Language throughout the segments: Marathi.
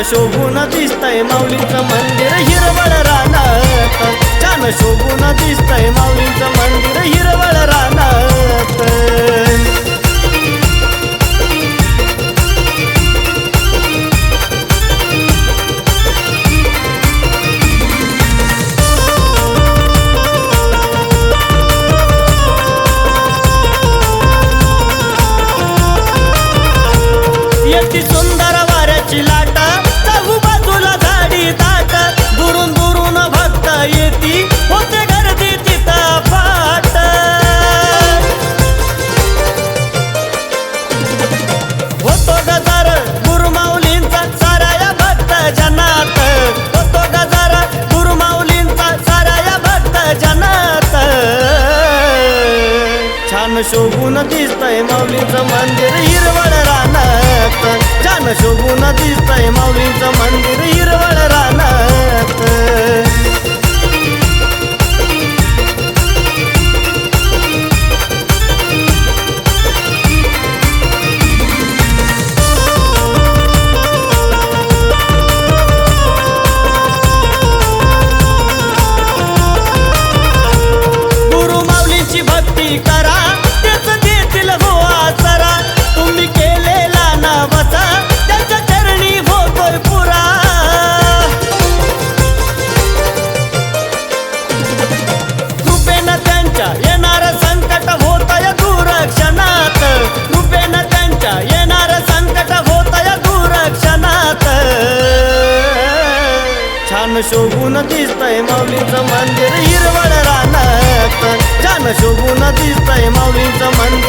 छान शोभून दिसतय माऊलीचं मंदिर हिरवळ रानात. छान शोभून दिसतय माऊलीचं मंदिर हिरवळ रानात. येती सुंदर छान शोभून दिसतय माऊलीचं मंदिर हिरवळ रानात. छान शोभून दिसतय माऊलीचं मंदिर हिरवळ छान शोभून दिसतय माऊलीचं मंदिर हिरवळ रानात. छान शोभून दिसतय माऊलीचं मंदिर.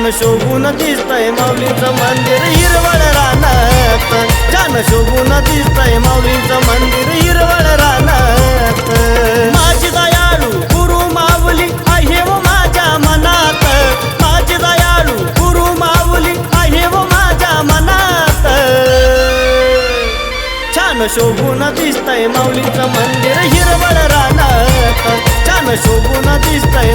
छान शोभून दिसतंय माऊलीचं मंदिर हिरवळ रानात. छान शोभून दिसतंय माऊलीचं मंदिर हिरवळ रानात. माझी दयाळू गुरु माऊली आहे व माझ्या मनात. माझी दयाळू गुरु माऊली आहे व माझ्या मनात. छान शोभून दिसतंय माऊलीचं मंदिर हिरवळ रानात. छान शोभून दिसतंय